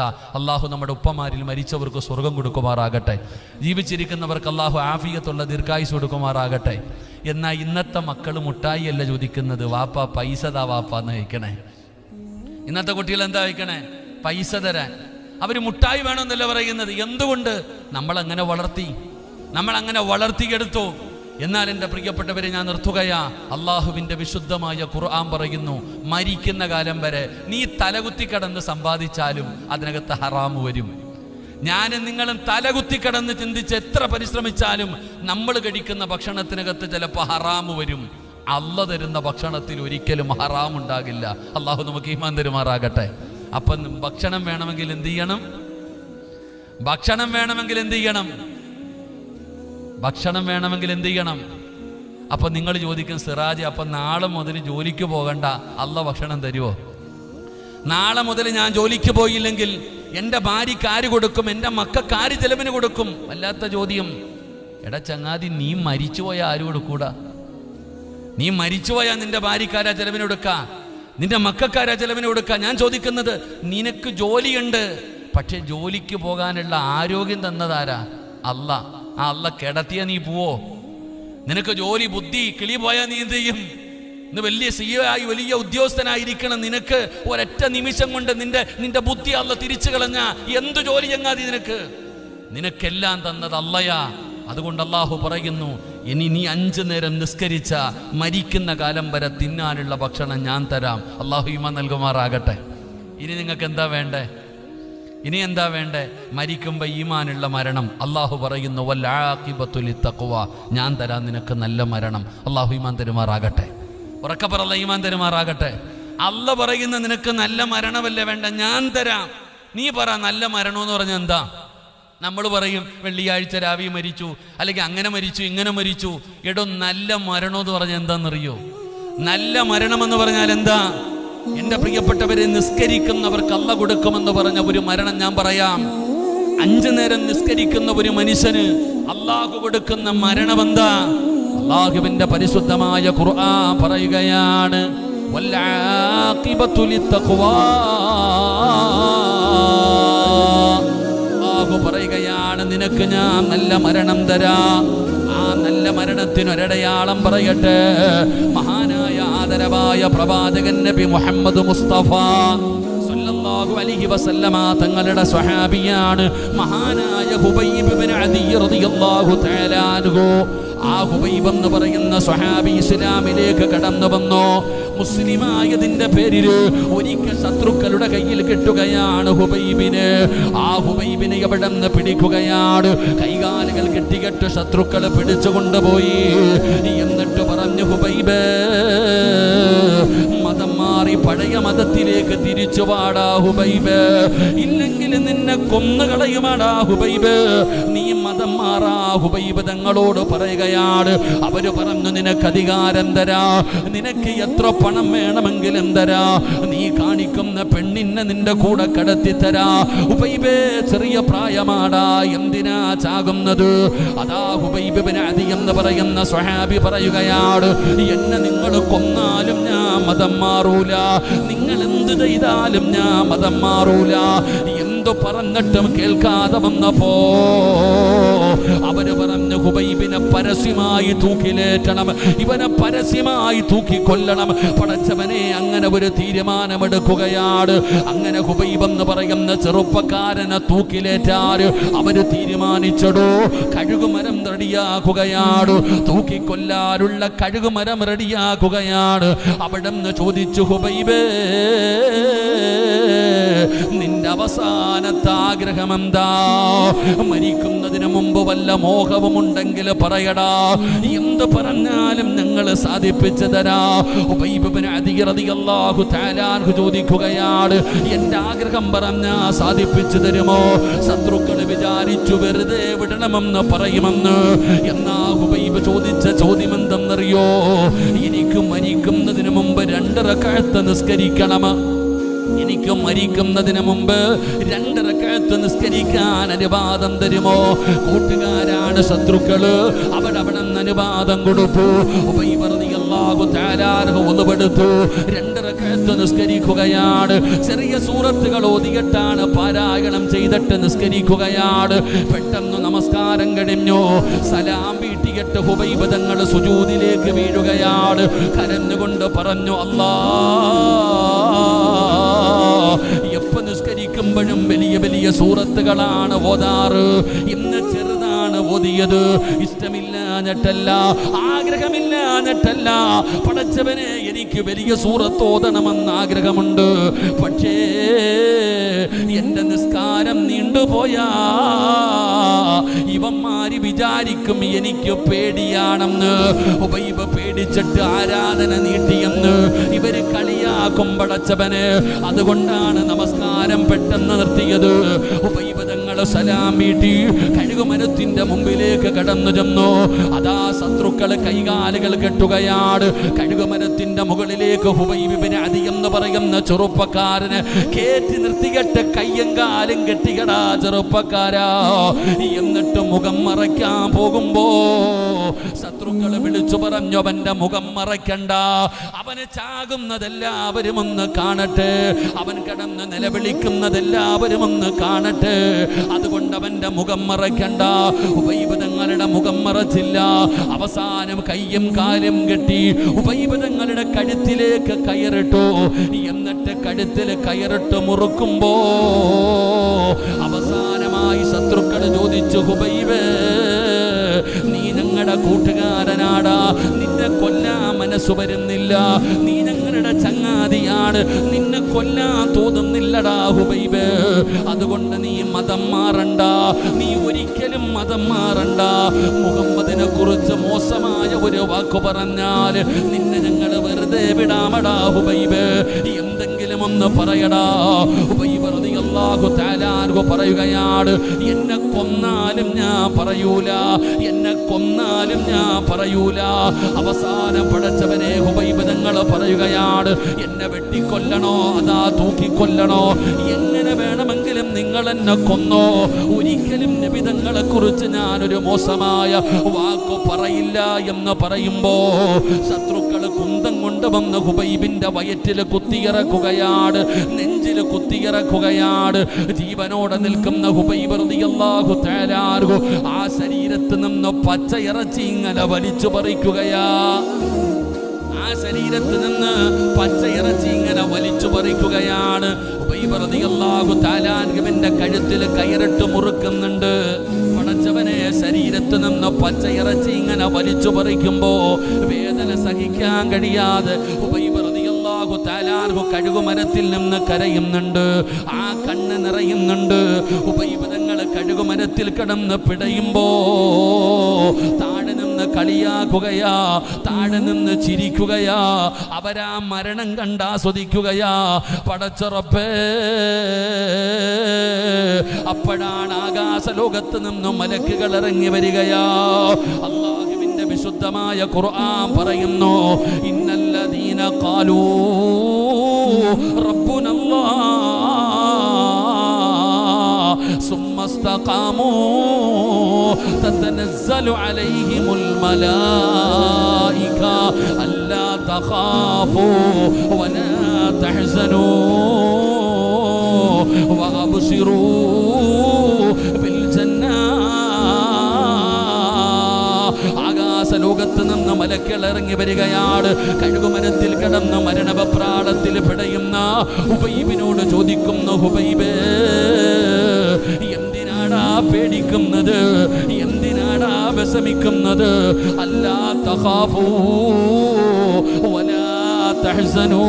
അള്ളാഹു നമ്മുടെ ഉപ്പമാരിൽ മരിച്ചവർക്ക് സ്വർഗം കൊടുക്കുമാറാകട്ടെ. ജീവിച്ചിരിക്കുന്നവർക്ക് അള്ളാഹു ആഫിയത്തുള്ള ദീർഘായുസ് കൊടുക്കുമാറാകട്ടെ. എന്നാൽ ഇന്നത്തെ മക്കൾ മുട്ടായി അല്ല ചോദിക്കുന്നത്. വാപ്പ പൈസ താ വാപ്പ എന്ന് കഴിക്കണേ ഇന്നത്തെ കുട്ടികൾ എന്താ കഴിക്കണേ പൈസ തരാൻ. അവർ മുട്ടായി വേണമെന്നല്ല പറയുന്നത്. എന്തുകൊണ്ട്? നമ്മൾ അങ്ങനെ വളർത്തി. നമ്മൾ അങ്ങനെ വളർത്തിയെടുത്തു. എന്നാൽ എന്റെ പ്രിയപ്പെട്ടവരെ ഞാൻ നിർത്തുകയാ. അള്ളാഹുവിന്റെ വിശുദ്ധമായ ഖുർആൻ പറയുന്നു മരിക്കുന്ന കാലം വരെ നീ തലകുത്തി കടന്ന് സമ്പാദിച്ചാലും അതിനകത്ത് ഹറാമ് വരും. ഞാനും നിങ്ങളും തലകുത്തി കടന്ന് ചിന്തിച്ച് എത്ര പരിശ്രമിച്ചാലും നമ്മൾ കഴിക്കുന്ന ഭക്ഷണത്തിനകത്ത് ചിലപ്പോൾ ഹറാമ് വരും. അല്ല തരുന്ന ഭക്ഷണത്തിൽ ഒരിക്കലും ഹറാം ഉണ്ടാകില്ല. അള്ളാഹു നമുക്ക് ഈമാൻ തരുമാറാകട്ടെ. അപ്പം ഭക്ഷണം വേണമെങ്കിൽ എന്ത് ചെയ്യണം? ഭക്ഷണം വേണമെങ്കിൽ എന്ത് ചെയ്യണം? ഭക്ഷണം വേണമെങ്കിൽ എന്ത് ചെയ്യണം? അപ്പൊ നിങ്ങൾ ചോദിക്കും സിറാജ് അപ്പൊ നാളെ മുതൽ ജോലിക്ക് പോകണ്ട അല്ല ഭക്ഷണം തരുമോ നാളെ മുതൽ ഞാൻ ജോലിക്ക് പോയില്ലെങ്കിൽ എന്റെ ഭാര്യയ്ക്ക് ആര് കൊടുക്കും? എന്റെ മക്ക ആര് ചെലവിന് കൊടുക്കും? വല്ലാത്ത ചോദ്യം. എടാ ചങ്ങാതി നീ മരിച്ചുപോയ ആര് കൊടുക്കൂടാ? നീ മരിച്ചുപോയാൽ നിന്റെ ഭാര്യക്കാരാ ചെലവിന് കൊടുക്ക? നിന്റെ മക്കൾക്കാരാ ചെലവിന് കൊടുക്ക? ഞാൻ ചോദിക്കുന്നത് നിനക്ക് ജോലിയുണ്ട് പക്ഷെ ജോലിക്ക് പോകാനുള്ള ആരോഗ്യം തന്നതാരാ? അല്ല. ആ അല്ല കിടത്തിയ നീ പോവോ? നിനക്ക് ജോലി ബുദ്ധി കിളി പോയാൽ നീ എന്ത് ചെയ്യും? ഇന്ന് വലിയ സി ആയി വലിയ ഉദ്യോഗസ്ഥനായിരിക്കണം നിനക്ക്. ഒരൊറ്റ നിമിഷം കൊണ്ട് നിന്റെ നിന്റെ ബുദ്ധി അല്ല തിരിച്ചു കളഞ്ഞ എന്ത് ജോലി ചങ്ങാതി നിനക്ക്? നിനക്കെല്ലാം തന്നത് അല്ലയാ അതുകൊണ്ട് അള്ളാഹു പറയുന്നു ഇനി നീ അഞ്ചു നേരം നിസ്കരിച്ച മരിക്കുന്ന കാലം വരെ തിന്നാനുള്ള ഭക്ഷണം ഞാൻ തരാം. അള്ളാഹു ഇമ നൽകുമാറാകട്ടെ. ഇനി നിങ്ങൾക്ക് എന്താ വേണ്ടേ? ഇനി എന്താ വേണ്ടേ? മരിക്കുമ്പോൾ ഈമാനുള്ള മരണം. അള്ളാഹു പറയുന്നു വല്ലാഖിബത്തുലി തക്കുവ ഞാൻ തരാൻ നിനക്ക് നല്ല മരണം. അള്ളാഹു ഈമാൻ തരുമാറാകട്ടെ. ഉറക്ക പറല്ല ഈമാൻ തരുമാറാകട്ടെ. അല്ല പറയുന്ന നിനക്ക് നല്ല മരണമല്ലേ വേണ്ട ഞാൻ തരാം. നീ പറ നല്ല മരണം എന്ന് പറഞ്ഞാൽ എന്താ? നമ്മൾ പറയും വെള്ളിയാഴ്ച രാവി മരിച്ചു അല്ലെങ്കിൽ അങ്ങനെ മരിച്ചു ഇങ്ങനെ മരിച്ചു. എടോ നല്ല മരണമെന്ന് പറഞ്ഞാൽ എന്താണെന്നറിയോ നല്ല മരണമെന്ന് പറഞ്ഞാൽ എന്താ? എന്റെ പ്രിയപ്പെട്ടവരെ നിസ്കരിക്കുന്നവർക്ക് അല്ല കൊടുക്കുമെന്ന് പറഞ്ഞ ഒരു മരണം ഞാൻ പറയാം. അഞ്ചു നേരം നിസ്കരിക്കുന്ന ഒരു മനുഷ്യന് അള്ളാഹു കൊടുക്കുന്ന മരണം എന്താ അള്ളാഹുവിന്റെ പരിശുദ്ധമായ ഖുർആൻ പറയുകയാണ് പറയുകയാണ് നിനക്ക് ഞാൻ നല്ല മരണം തരാ. ആ നല്ല മരണത്തിനൊരടയാളം പറയട്ടെ. മഹാനായ ആദരവായ പ്രവാചകൻ നബി മുഹമ്മദ് മുസ്തഫ സല്ലല്ലാഹു അലൈഹി വസല്ലമ തങ്ങളുടെ സ്വഹാബിയാണ്. മഹാനായ ഹുബൈബ് ഇബ്നു അദി റളിയല്ലാഹു തആല അൻഹു. ആ ഹുബൈബ് എന്ന് പറയുന്ന സ്വഹാബി ഇസ്ലാമിലേക്ക് കടന്നു വന്നു. മുസ്ലിമായതിന്റെ പേരിൽ ഒരിക്കൽ ശത്രുക്കളുടെ കയ്യിൽ കിട്ടുകയാണ് ഹുബൈബിന്. ആ ഹുബൈബിനെ എവിടെ നിന്ന് പിടിക്കുകയാണ്? കൈകാലുകൾ കെട്ടികെട്ട് ശത്രുക്കൾ പിടിച്ചു കൊണ്ടുപോയി എന്നിട്ട് പറഞ്ഞു ഹുബൈബ് മതം മാറി പഴയ മതത്തിലേക്ക് തിരിച്ചു വാടാ ഹുബൈബ്. ഇല്ലെങ്കിൽ നിന്നെ കൊന്നുകളയുമാടാ ഹുബൈബ്. നീ തങ്ങളോട് പറയുകയാണ്. അവർ പറഞ്ഞു നിനക്ക് അധികാരം തരാ. നിനക്ക് എത്ര പണം വേണമെങ്കിലും തരാ. നീ കാണിക്കുന്ന പെണ്ണിനെ നിന്റെ കൂടെ കടത്തി തരാ. ഹുബൈബേ ചെറിയ പ്രായമാടാ. എന്തിനാ ചാകുന്നത്? അതാ ഹുബൈബിന് അതി എന്ന് പറയുന്ന സ്വഹാബി പറയുകയാണ്. എന്നെ നിങ്ങൾ കൊന്നാലും ഞാൻ മതം മാറൂല. നിങ്ങൾ എന്ത് ചെയ്താലും ഞാൻ മതം മാറൂല. എന്തു പറഞ്ഞിട്ടും കേൾക്കാതെ വന്നപ്പോ അവർ പറഞ്ഞു ഹുബൈബിനെ പരസ്യമായി തൂക്കിലേറ്റണം ഇവനെ പരസ്യമായി തൂക്കി കൊല്ലണം പടച്ചവനെ അങ്ങനെ ഒരു തീരുമാനമെടുക്കുകയാണ്. അങ്ങനെ ഹുബൈബ് എന്ന് പറയുന്ന ചെറുപ്പക്കാരനെ തൂക്കിലേറ്റാറ്. അവർ തീരുമാനിച്ചടോ കഴുകുമരം റെഡിയാക്കുകയാണ്. തൂക്കിക്കൊല്ലാനുള്ള കഴുകുമരം റെഡിയാക്കുകയാണ്. അവിടെ നിന്ന് ചോദിച്ചു ഹുബൈബേ നിന്റെ അവസാനത്തെ ആഗ്രഹം എന്താ മരിക്കുന്നതിന് മുമ്പ് വല്ല മോഹവും ഉണ്ടെങ്കിൽ പറയടാ. എന്ത് പറഞ്ഞാലും ഞങ്ങൾ സാധിപ്പിച്ചു തരാ. ചോദിക്കുകയാണ് എന്റെ ആഗ്രഹം പറഞ്ഞാ സാധിപ്പിച്ചു തരുമോ? ശത്രുക്കൾ വിചാരിച്ചു വെറുതെ വിടണമെന്ന് പറയുമെന്ന്. എന്നാ ഹുബൈബ് ചോദിച്ച ചോദ്യം എന്തെന്നറിയോ എനിക്ക് മരിക്കുന്നതിന് മുമ്പ് രണ്ടര കഴുത്ത് നിസ്കരിക്കണം എനിക്ക് മരിക്കുന്നതിന് മുമ്പ് രണ്ടര കഴുത്ത് നിസ്കരിക്കാൻ അനുവാദം തരുമോ? കൂട്ടുകാരാണ് ശത്രുക്കൾ. അവരവിടെ നിന്ന് അനുവാദം കൊടുത്തു. ഒന്നുപെടുത്തു രണ്ടരക്കഴത്ത് നിസ്കരിക്കുകയാണ്. ചെറിയ സൂറത്തുകൾ ഓതിയിട്ടാണ് പാരായണം ചെയ്തിട്ട് നിസ്കരിക്കുകയാണ്. പെട്ടെന്ന് നമസ്കാരം കഴിഞ്ഞു. സലാം വീട്ടിയിട്ട് ഹുബൈബദങ്ങൾ സുജൂദിലേക്ക് വീഴുകയാണ്. കരഞ്ഞുകൊണ്ട് പറഞ്ഞു അല്ലാ എപ്പോ നിസ്കരിക്കുമ്പോഴും വലിയ വലിയ സൂറത്തുകളാണ് ഓതാറ്. ഇന്ന് ചെറുതാണ് ഓതിയത്. ഇഷ്ടമില്ലാഞ്ഞിട്ടല്ല ആഗ്രഹമില്ലാഞ്ഞിട്ടല്ല പടച്ചവനെ എനിക്ക് വലിയ സൂറത്ത് ഓതണമെന്ന് ആഗ്രഹമുണ്ട്. പക്ഷേ എന്റെ നിസ്കാരം നീണ്ടുപോയാ. ഇവന്മാര് വിചാരിക്കും എനിക്ക് പേടിയാണെന്ന്. ഉപൈബ പേടിച്ചിട്ട് ആരാധന നീട്ടിയെന്ന്. ഇവർ പടച്ചവന്. അതുകൊണ്ടാണ് നമസ്കാരം പെട്ടെന്ന് നിർത്തിയത്. ഉപൈബതങ്ങൾ സലാം കഴുകുമരത്തിന്റെ മുമ്പിലേക്ക് കടന്നു ചെന്നു. അതാ ശത്രുക്കൾ കൈകാലുകൾ കെട്ടുകയാണ് കഴുകുമരത്തിന്റെ മുകളിലേക്ക് ഹുബൈബിന് അധികം പറയുന്ന ചെറുപ്പക്കാരന് കേറ്റി നിർത്തികെട്ട് കയ്യും കാലും കെട്ടികടാ ചെറുപ്പക്കാരാ. എന്നിട്ട് മുഖം മറയ്ക്കാൻ പോകുമ്പോ ശത്രുക്കൾ വിളിച്ചു പറഞ്ഞു അവന്റെ മുഖം മറയ്ക്കണ്ട. അവന് ചാകുന്നതെല്ലാവരും ഒന്ന് കാണട്ടെ. അവൻ കിടന്ന് നിലവിളിക്കുന്നതെല്ലാവരും ഒന്ന് കാണട്ടെ. അതുകൊണ്ട് അവന്റെ മുഖം മറയ്ക്കണ്ട. ഉപൈപതങ്ങളുടെ മുഖം മറച്ചില്ല. അവസാനം കയ്യും കാലും കെട്ടി ഉപൈപതങ്ങളുടെ കഴുത്തിലേക്ക് കയറിട്ടു. എന്നിട്ട് കഴുത്തിൽ കയറിട്ട് മുറുക്കുമ്പോ അവസാനമായി ശത്രുക്കൾ ചോദിച്ചു ഹുബൈബേ ഞങ്ങളുടെ കൂട്ടുകാരനാടാ. നിന്നെ കൊല്ലാ മനസ്സ് വരുന്നില്ല. നീ ഞങ്ങളുടെ ചങ്ങാതിയാണ്. നിന്നെ കൊല്ലാൻ തോന്നുന്നില്ലടാ ഹുബൈബ്. അതുകൊണ്ട് നീ മതം മാറണ്ട. നീ ഒരിക്കലും മതം മാറണ്ട. മുഹമ്മദിനെ കുറിച്ച് മോശമായ ഒരു വാക്ക് പറഞ്ഞാൽ നിന്നെ ഞങ്ങൾ വെറുതെ വിടാമടാ ഹുബൈബ്. എന്തെങ്കിലും ഒന്ന് പറയടാ. ഹുബൈബ് തആല അൻഹു പറയുകയാണ് എന്നെ കൊന്നാലും ഞാൻ പറയൂല എന്നെ കൊന്നാലും ഞാൻ പറയൂല. അവസാനം പടച്ചവനെ ഹുബൈബ് ഞങ്ങൾ പറയുകയാണ് എന്നെ വെട്ടിക്കൊല്ലണോ അതാ തൂക്കിക്കൊല്ലണോ എങ്ങനെ വേണമെങ്കിലും നിങ്ങൾ എന്നെ കൊന്നോ. ഒരിക്കലും നിബിതങ്ങളെ കുറിച്ച് ഞാനൊരു മോശമായ വാക്കു പറയില്ല എന്ന് പറയുമ്പോ കൊണ്ടുവന്ന് ഹുബൈബിന്റെ വയറ്റിൽ കുത്തിയിറക്കുകയാണ് നെഞ്ചിൽ കുത്തിയിറക്കുകയാണ് ജീവനോടെ നിൽക്കുന്ന ഹുബൈബ് റളിയല്ലാഹു ആ ശരീരത്ത് നിന്ന് പച്ച ഇറച്ചി ഇങ്ങനെ വലിച്ചു പറിക്കുകയാ. ആ ശരീരത്ത് നിന്ന് പച്ച ഇറച്ചി ഇങ്ങനെ വലിച്ചു പറിക്കുകയാണ് ഉബൈബ് റളിയല്ലാഹു തആല കഴുത്തിൽ കയറിട്ട് മുറുക്കുന്നുണ്ട്. ശരീരത്ത് നിന്ന് പച്ച ഇറച്ചി ഇങ്ങനെ വലിച്ചു പറിക്കുമ്പോ വേദന സഹിക്കാൻ കഴിയാതെ കഴുകുമരത്തിൽ നിന്ന് കരയുന്നുണ്ട്. ആ കണ്ണ് നിറയുന്നുണ്ട്. ഉബൈബ് തങ്ങൾ കഴുകുമരത്തിൽ കിടന്ന് പിടയുമ്പോ കളിയാക്കുകയാ താഴെ നിന്ന് ചിരിക്കുകയാ അവരാ മരണം കണ്ടാസ്വദിക്കുകയാ പടച്ചുറപ്പേ അപ്പോഴാണ് ആകാശലോകത്ത് നിന്നും മലക്കുകൾ ഇറങ്ങി വരികയാ. അള്ളാഹുവിന്റെ വിശുദ്ധമായ ഖുർആൻ പറയുന്നു ഇന്നല്ലദീന കാലൂ റബ്ബുനല്ലാ تتنزل عليهم الملائكة ألا تخافوا ولا تحزنوا وأبشروا بالجنة ആകാശ ലോകത്ത് നിന്ന് മലക്കൾ ഇറങ്ങി വരികയാണ് കഴുകുമരത്തിൽ കിടന്ന് മരണവപ്രാളത്തിൽ പിടയുന്ന ഹുബൈബിനോട് ചോദിക്കുന്നു ഹുബൈബേ എന്തിനാടാ പേടിക്കുന്നത്? എന്തിനാടാ വിഷമിക്കുന്നത്? അല്ലാ തഖാഫൂ വലാ തഹ്സനൂ.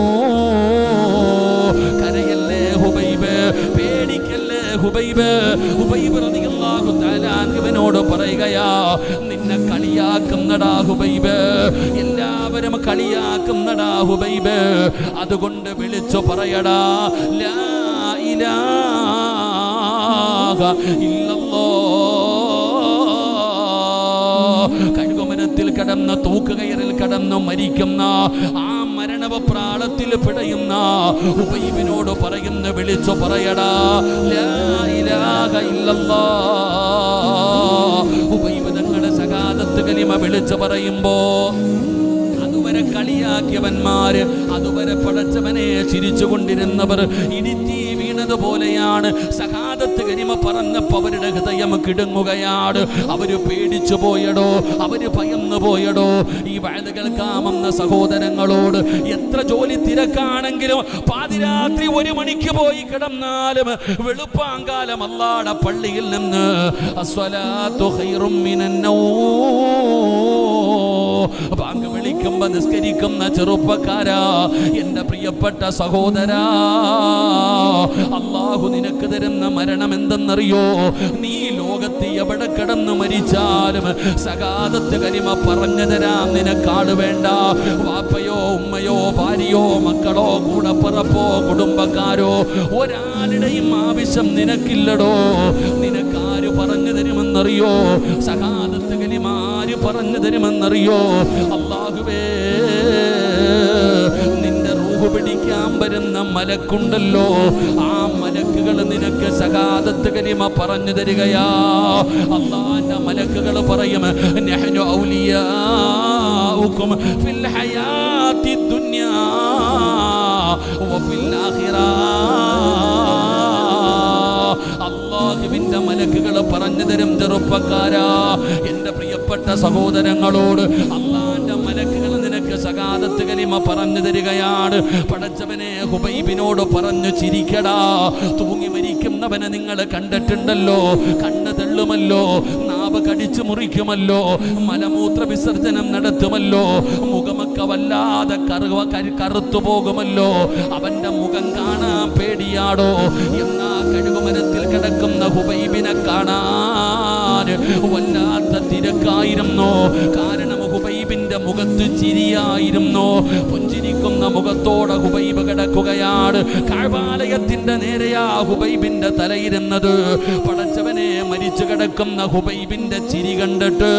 കരയല്ലേ ഹുബൈബ്? പേടിക്കല്ലേ ഹുബൈബ്? ഹുബൈബ് റളിയല്ലാഹു തആല അൻഹുവിനോട് പറയുകയാ നിന്നെ കളിയാക്കുന്നടാ ഹുബൈബ്. എല്ലാവരും കളിയാക്കുന്നടാ ഹുബൈബ്. അതുകൊണ്ട് വിളിച്ചു പറയടാ ലാ ഇലാഹ കഴുകുമരത്തിൽ കടന്ന് തൂക്കുകയറിൽ കടന്ന് മരിക്കുന്ന ആ മരണവ പ്രാളത്തിൽ പിടയുന്ന ഉബൈബിനോട് പറയുന്ന വിളിച്ചു പറയടാ. ഉബൈബ് തങ്ങളുടെ സകാലത്ത് കനിമ വിളിച്ചു പറയുമ്പോ അതുവരെ കളിയാക്കിയവന്മാര് അതുവരെ പടച്ചവനെ ചിരിച്ചുകൊണ്ടിരുന്നവർ ഇടിത്തി വീണതുപോലെയാണ് സഹാദത്ത് കരിമ പറഞ്ഞപ്പോ അവരുടെ ഹൃദയം കിടുങ്ങുകയാണ് അവർ പേടിച്ചു പോയടോ അവർ ഭയന്നു പോയടോ. ഈ വയത് കേൾക്കാമെന്ന സഹോദരങ്ങളോട് എത്ര ജോലി തിരക്കാണെങ്കിലും പാതിരാത്രി ഒരു മണിക്ക് പോയി കിടന്നാലും വെളുപ്പാങ്കാലം അല്ലാട പള്ളിയിൽ നിന്ന്. അസ്വലാത്തു തുഹൈറും മിനന്നൗ ബാങ്ക് വിളിക്കുമ്പോ നിസ്കരിക്കുന്ന ചെറുപ്പക്കാരാ എന്റെ പ്രിയപ്പെട്ട സഹോദരാ അള്ളാഹു നിനക്ക് തരുന്ന മരണം എന്തെന്നറിയോ? നീ ലോകത്തെ എവിടെ കിടന്ന് മരിച്ചാലും സകാതത്ത് കരിമ പറഞ്ഞു തരാം. നിനക്കാട് വേണ്ട. വാപ്പയോ ഉമ്മയോ ഭാര്യയോ മക്കളോ കൂടപ്പിറപ്പോ കുടുംബക്കാരോ ഒരാളുടെയും ആവശ്യം നിനക്കില്ലടോ. നിനക്കാര് പറഞ്ഞു തരുമെന്നറിയോ? സകാതത്ത് കരിമ പറഞ്ഞു തരുമെന്നറിയോ? അള്ളാഹുവേ പിടിക്കാൻ വരുന്ന മലക്കുണ്ടല്ലോ. ആ മലക്കുകൾ നിനക്ക് സകാതത്ത് കരിമ പറഞ്ഞു തരികയാ. അള്ളാന്റെ മലക്കുകൾ പറയും നഹ്നു ഫിൽ ദുനിയാ മലക്കുകൾ പറഞ്ഞു തരും ചെറുപ്പക്കാരാ. എന്റെ പ്രിയപ്പെട്ട സഹോദരങ്ങളോട് അള്ളാന്റെ മലക്കുകൾ നിനക്ക് സകാതത്ത് കലിമ പറഞ്ഞു തരികയാണ്. പടച്ചവനെ ഹുബൈബിനോട് പറഞ്ഞു ചിരിക്കടാ തൂങ്ങി മരിക്കുന്നവനെ നിങ്ങൾ കണ്ടിട്ടുണ്ടല്ലോ കണ്ണ് തെള്ളുമല്ലോ നാവ് കടിച്ചു മുറിക്കുമല്ലോ മലമൂത്ര വിസർജനം നടത്തുമല്ലോ മുഖമൊക്കെ വല്ലാതെ കറുവ കറുത്തു പോകുമല്ലോ. അവന്റെ മുഖം കാണാൻ പേടിയാടോ? എന്നാ കഴുകുമരത്തിൽ കിടക്കുന്ന ഹുബൈബിനെ കാണാൻ വല്ലാത്ത തിരക്കായിരുന്നു കാരണം ഹുബൈബിന്റെ മുഖത്ത് ചിരിയായിരുന്നു? പുഞ്ചിരിക്കുന്ന മുഖത്തോടെ ഹുബൈബ് കിടക്കുകയാണ്. കാഴ്വാലയത്തിന്റെ നേരെയാ ഹുബൈബിന്റെ തലയിരുന്നത്. പടച്ചവനെ മരിച്ചു കിടക്കുന്ന ഹുബൈബിന്റെ ചിരി കണ്ടിട്ട്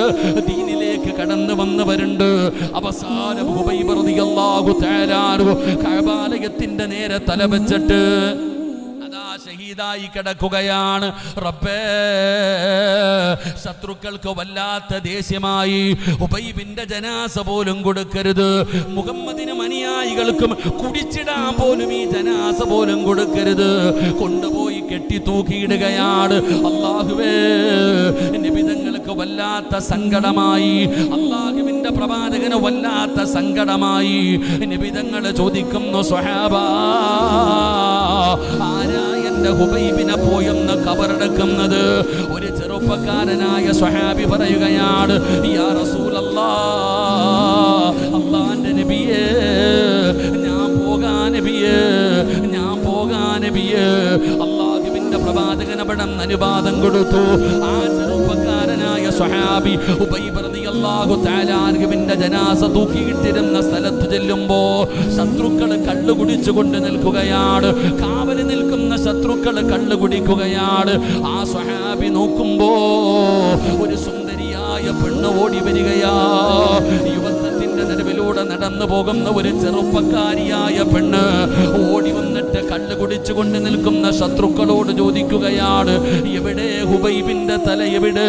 ദീനിലേക്ക് കടന്നു വന്നവരുണ്ട്. അവസാനം ഹുബൈബ് റളിയല്ലാഹു തആല കാഴ്വാലയത്തിന്റെ നേരെ തല വെച്ചിട്ട് ഷഹീദായി കിടക്കുകയാണ്. റബ്ബേ ശത്രുക്കൾക്ക് വല്ലാത്ത ദേഷ്യമായി ഉബൈബിന്റെ ജനാസ പോലും കൊടുക്കരുത്. മുഹമ്മദിന് അനുയായികൾക്കും കുടിച്ചിടാൻ പോലും ഈ ജനാസ പോലും കൊടുക്കരുത്. കൊണ്ടുപോയി കെട്ടി തൂക്കിയിടുകയാണ് അള്ളാഹുവേ നിബിതങ്ങൾക്ക് വല്ലാത്ത സങ്കടമായി. അള്ളാഹുവിന്റെ പ്രവാചകന് വല്ലാത്ത സങ്കടമായി. നിബിതങ്ങൾ ചോദിക്കുന്നു സ്വഹാബ ആരാ എന്റെ ഹുബൈബിനെ പോയെന്ന് കബറടക്കുന്നത് ഒരു ചെറുപ്പക്കാരനായ സ്വഹാബി പറയുകയാണ് യാ റസൂലല്ലാ അള്ളാന്റെ നബിയേ ഞാൻ പോകാൻ നബിയേ ഞാൻ പോകാൻ നബിയേ. അള്ളാഹുവിന്റെ പ്രവാചകൻ അവിടെ അനുവാദം കൊടുത്തു. ആ ചെറുപ്പക്കാരനായ സ്വഹാബി ഉബൈബ് റളിയല്ലാഹു തആല അൻഹുവിന്റെ ജനാസ തൂക്കിയിട്ടിരുന്ന സ്ഥലത്ത് ചെല്ലുമ്പോ ശത്രുക്കൾ കള്ളു കൊണ്ട് നിൽക്കുകയാണ്. കാവൽ നിൽക്കുന്ന ശത്രുക്കൾ കള്ളു കുടിക്കുകയാണ് ആ സ്വഹാബി നോക്കുമ്പോ ഒരു സുന്ദരിയായ പെണ്ണ് ഓടി വരികയാ. യുവത്വത്തിന്റെ നടുവിലൂടെ നടന്നു പോകുന്ന ഒരു ചെറുപ്പക്കാരിയായ പെണ്ണ് ഓടി വന്നിട്ട് കള്ളു കുടിച്ചുകൊണ്ട് നിൽക്കുന്ന ശത്രുക്കളോട് ചോദിക്കുകയാണ് എവിടെ ഹുബൈബിന്റെ തല എവിടെ?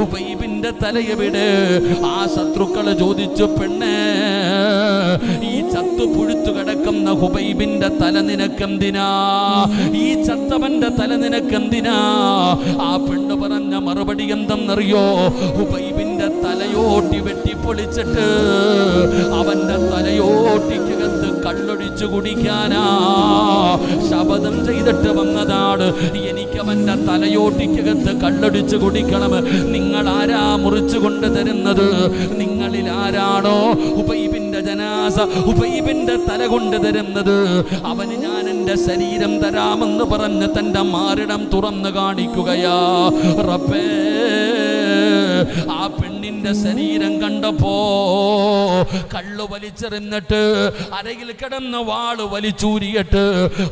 ഹുബൈബിന്റെ തല എവിടെ? ആ ശത്രുക്കൾ ചോദിച്ചു പെണ്ണേ ഈ ചത്തു പുഴുത്തു ഹുബൈബിന്റെ തല നിനക്കെന്തിനാ? ഈ ചത്തവന്റെ തല നിനക്കെന്തിനാ? ആ പെണ്ണ് പറഞ്ഞ മറുപടി എന്തെന്നറിയോ? ഹുബൈബിന്റെ തലയോട്ടി വെട്ടി പൊളിച്ചിട്ട് അവന്റെ തലയോട്ടിക്കകത്ത് കള്ളൊഴിച്ചു കുടിക്കാനാ. ശപഥം ചെയ്തിട്ട് വന്നതാണ്. എനിക്കവന്റെ തലയോട്ടിക്കകത്ത് കള്ളൊടിച്ചു കുടിക്കണം. നിങ്ങൾ ആരാ മുറിച്ചു കൊണ്ടു തരുന്നത്? നിങ്ങളിൽ ആരാണോ? ഉബൈബിന്റെ ജനാസ ഉബൈബിന്റെ തല കൊണ്ട് തരുന്നത്. അവന് ഞാൻ എന്റെ ശരീരം തരാമെന്ന് പറഞ്ഞ് തന്റെ മാറിടം തുറന്നു കാണിക്കുകയാ. റബ്ബേ ആ പെണ്ണിന്റെ ശരീരം കണ്ടപ്പോ കള്ളു വലിച്ചെറിഞ്ഞിട്ട് അരയിൽ കിടന്ന വാൾ വലിച്ചൂരിയിട്ട്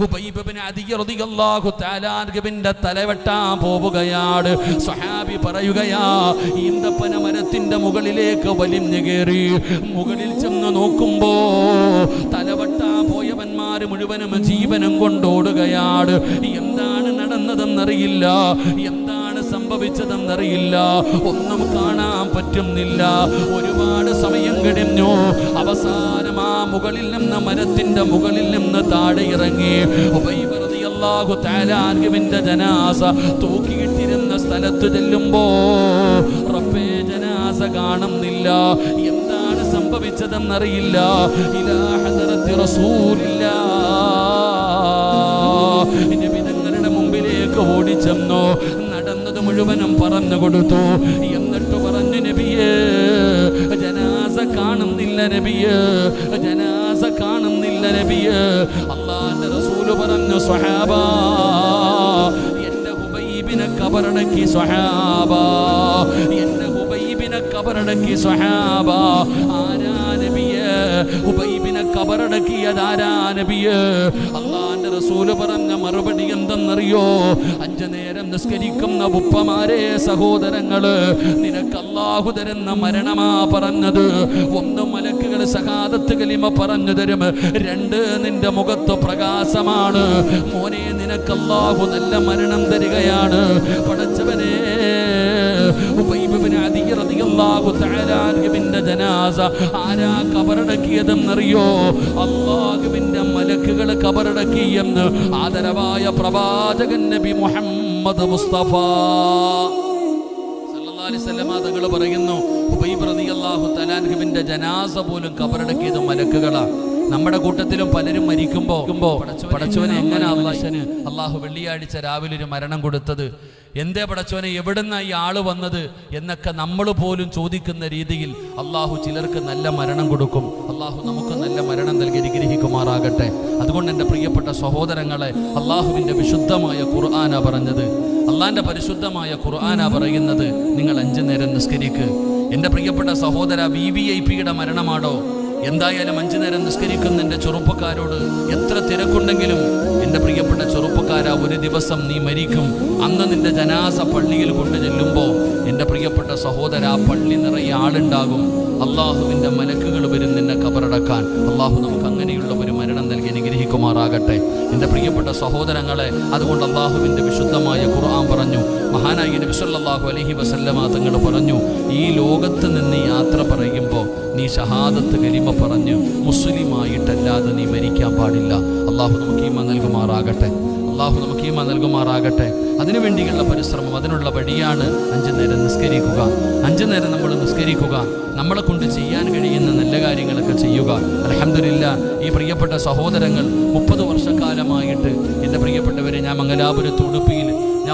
ഉബൈബിന് തലവെട്ടാ തലവെട്ടാൻ പോവുകയാണ്. സ്വഹാബി പറയുകയാ ഈന്തപ്പന മരത്തിന്റെ മുകളിലേക്ക് വലിഞ്ഞു കയറി. മുകളിൽ ചെന്ന് നോക്കുമ്പോ തലവെട്ടാ പോയവന്മാര് മുഴുവനും ജീവനം കൊണ്ടോടുകയാണ് എന്താണ് നടന്നതെന്നറിയില്ല. സംഭവിച്ചതെന്നറിയില്ല. ഒന്നും കാണാൻ പറ്റുന്നില്ല. ഒരുപാട് സമയം കഴിഞ്ഞു. അവസാനം ആ മുകളിൽ നിന്ന് മരത്തിന്റെ മുകളിൽ നിന്ന് താഴെ ഇറങ്ങി. അൻഹുവിന്റെ ജനാസ തൂക്കിയിട്ടിരുന്ന സ്ഥലത്ത് ചെല്ലുമ്പോ റബ്ബേ ജനാസ കാണുന്നില്ല. എന്താണ് സംഭവിച്ചതെന്നറിയില്ല. ഇലാ ഹദറത്തി റസൂലില്ലാ നബി തങ്ങളുടെ മുമ്പിലേക്ക് ഓടിച്ചെന്നു. മുഴുവനും പറഞ്ഞു കൊടുത്തു. എന്നിട്ട് പറഞ്ഞു നബിയേ ജനാസ കാണുന്നില്ല നബിയേ ജനാസ കാണുന്നില്ല നബിയേ. അള്ളാന്റെ റസൂൽ പറഞ്ഞു സ്വഹാബ എന്റെ ഹുബൈബിനെ കബറടക്കി സ്വഹാബ എന്റെ ഹുബൈബിനെ കബറടക്കി സ്വഹാബ. ആരാ ഹുബൈബിനെ കബറടക്കിയത് ആരാ നബിയേ? അള്ളാന്റെ റസൂൽ പറഞ്ഞ മറുപടി എന്തെന്നറിയോ? അഞ്ചു നേരം നിസ്കരിക്കുന്ന ഉപ്പമാരെ സഹോദരങ്ങൾ നിനക്ക് അള്ളാഹു തരുന്ന മരണമാ പറഞ്ഞത്. ഒന്ന് മലക്കുകൾ സഹാദത്ത് കലിമ പറഞ്ഞു തരും. രണ്ട് നിന്റെ മുഖത്ത് പ്രകാശമാണ്. മോനെ നിനക്ക് അള്ളാഹു നല്ല മരണം തരികയാണ്. ഉബൈബിന് അതി റളിയല്ലാഹു തആല അൻഹുവിന്റെ ജനാസ ആരാ കബറടക്കിയതെന്നറിയോ? അള്ളാഹുവിന്റെ മലക്കുകൾ കബറടക്കിയെന്ന് ആദരവായ പ്രവാചകൻ നബി മുഹമ്മദ് മുസ്തഫ. തങ്ങൾ പറയുന്നു റളിയല്ലാഹു തആല അൻഹുവിന്റെ ജനാസ പോലും കബറടക്കിയത് മലക്കുകളാ. നമ്മുടെ കൂട്ടത്തിലും പലരും മരിക്കുമ്പോ പടച്ചവനെ എങ്ങനെ അള്ളാഹു വെള്ളിയാഴ്ച രാവിലെ ഒരു മരണം കൊടുത്തത്? എന്തേ പടച്ചോനെ എവിടുന്ന ഈ ആൾ വന്നത് എന്നൊക്കെ നമ്മൾ പോലും ചോദിക്കുന്ന രീതിയിൽ അള്ളാഹു ചിലർക്ക് നല്ല മരണം കൊടുക്കും. അള്ളാഹു നമുക്ക് നല്ല മരണം നൽകി അനുഗ്രഹിക്കുമാറാകട്ടെ. അതുകൊണ്ട് എന്റെ പ്രിയപ്പെട്ട സഹോദരങ്ങളെ അള്ളാഹുവിന്റെ വിശുദ്ധമായ ഖുർആന പറഞ്ഞത്. അള്ളാഹിന്റെ പരിശുദ്ധമായ ഖുർആന പറയുന്നത് നിങ്ങൾ അഞ്ചു നേരം നിസ്കരിക്കുക എന്റെ പ്രിയപ്പെട്ട സഹോദര വി വി ഐ പിയുടെ മരണമാണോ? എന്തായാലും അഞ്ചു നേരം നിസ്കരിക്കുന്ന എന്റെ ചെറുപ്പക്കാരോട്. എത്ര തിരക്കുണ്ടെങ്കിലും എന്റെ പ്രിയപ്പെട്ട ചെറുപ്പക്കാര ഒരു ദിവസം നീ മരിക്കും. അന്ന് നിന്റെ ജനാസ പള്ളിയിൽ കൊണ്ടു ചെല്ലുമ്പോൾ എന്റെ പ്രിയപ്പെട്ട സഹോദര പള്ളി നിറയെ ആളുണ്ടാകും. അള്ളാഹുവിന്റെ മലക്കുകൾ വരും നിന്നെ കബറടക്കാൻ. അള്ളാഹു നമുക്ക് അങ്ങനെയുള്ള ഒരു മരണം നൽകി അനുഗ്രഹിക്കുമാറാകട്ടെ. എന്റെ പ്രിയപ്പെട്ട സഹോദരങ്ങളെ അതുകൊണ്ട് അള്ളാഹുവിന്റെ വിശുദ്ധമായ ഖുർആൻ പറഞ്ഞു. മഹാനായി നബി അലഹി അലൈഹി വസല്ലമ തങ്ങൾ പറഞ്ഞു ഈ ലോകത്ത് നിന്ന് യാത്ര പറയുമ്പോൾ നീ ഷഹാദത്ത് കരിമ പറഞ്ഞ് മുസ്ലിമായിട്ടല്ലാതെ നീ മരിക്കാൻ പാടില്ല. അള്ളാഹു നമുക്ക് ഈമ നൽകുമാറാകട്ടെ. അള്ളാഹു നമുക്ക് ഈമ നൽകുമാറാകട്ടെ. അതിനു വേണ്ടിയുള്ള പരിശ്രമം അതിനുള്ള വഴിയാണ് അഞ്ചു നേരം നിസ്കരിക്കുക. അഞ്ചു നേരം നമ്മൾ നിസ്കരിക്കുക. നമ്മളെ കൊണ്ട് ചെയ്യാൻ കഴിയുന്ന നല്ല കാര്യങ്ങളൊക്കെ ചെയ്യുക. അലഹമില്ല ഈ പ്രിയപ്പെട്ട സഹോദരങ്ങൾ മുപ്പത് വർഷക്കാലമായിട്ട് എന്റെ പ്രിയപ്പെട്ടവരെ ഞാൻ മംഗലാപുരത്ത് ഉടുപ്പിയിൽ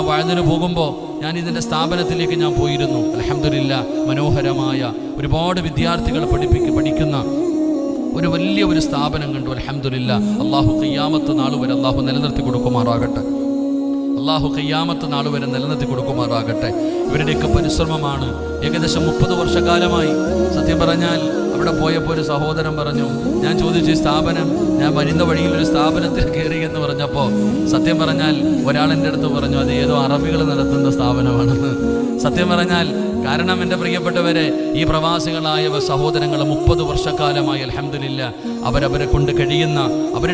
ഞാൻ പോകുമ്പോൾ ഞാൻ ഇതിന്റെ സ്ഥാപനത്തിലേക്ക് ഞാൻ പോയിരുന്നു. അലഹമില്ല മനോഹരമായ ഒരുപാട് വിദ്യാർത്ഥികൾ പഠിപ്പിക്ക് പഠിക്കുന്ന ഒരു വലിയ ഒരു സ്ഥാപനം കണ്ടു. അലഹമില്ല അള്ളാഹു കയ്യാമത്ത് നാൾ വരെ അള്ളാഹു നിലനിർത്തി കൊടുക്കുമാറാകട്ടെ. അള്ളാഹു കയ്യാമത്ത് നാൾ വരെ നിലനിർത്തി കൊടുക്കുമാറാകട്ടെ. ഇവരുടെയൊക്കെ പരിശ്രമമാണ് ഏകദേശം മുപ്പത് വർഷക്കാലമായി. സത്യം പറഞ്ഞാൽ അവിടെ പോയപ്പോൾ ഒരു സഹോദരൻ പറഞ്ഞു ഞാൻ ചോദിച്ചു "ഈ സ്ഥാപനം ഞാൻ വരുന്ന വഴിയിൽ ഒരു സ്ഥാപനത്തിൽ കയറി എന്ന് പറഞ്ഞപ്പോൾ സത്യം പറഞ്ഞാൽ ഒരാൾ എന്റെ അടുത്ത് പറഞ്ഞു അത് ഏതോ അറബികൾ നടത്തുന്ന സ്ഥാപനമാണെന്ന്. സത്യം പറഞ്ഞാൽ കാരണം എന്റെ പ്രിയപ്പെട്ടവരെ ഈ പ്രവാസികളായ സഹോദരങ്ങൾ മുപ്പത് വർഷക്കാലമായി അലഹമില്ല അവരവരെ കൊണ്ട് കഴിയുന്ന അവർ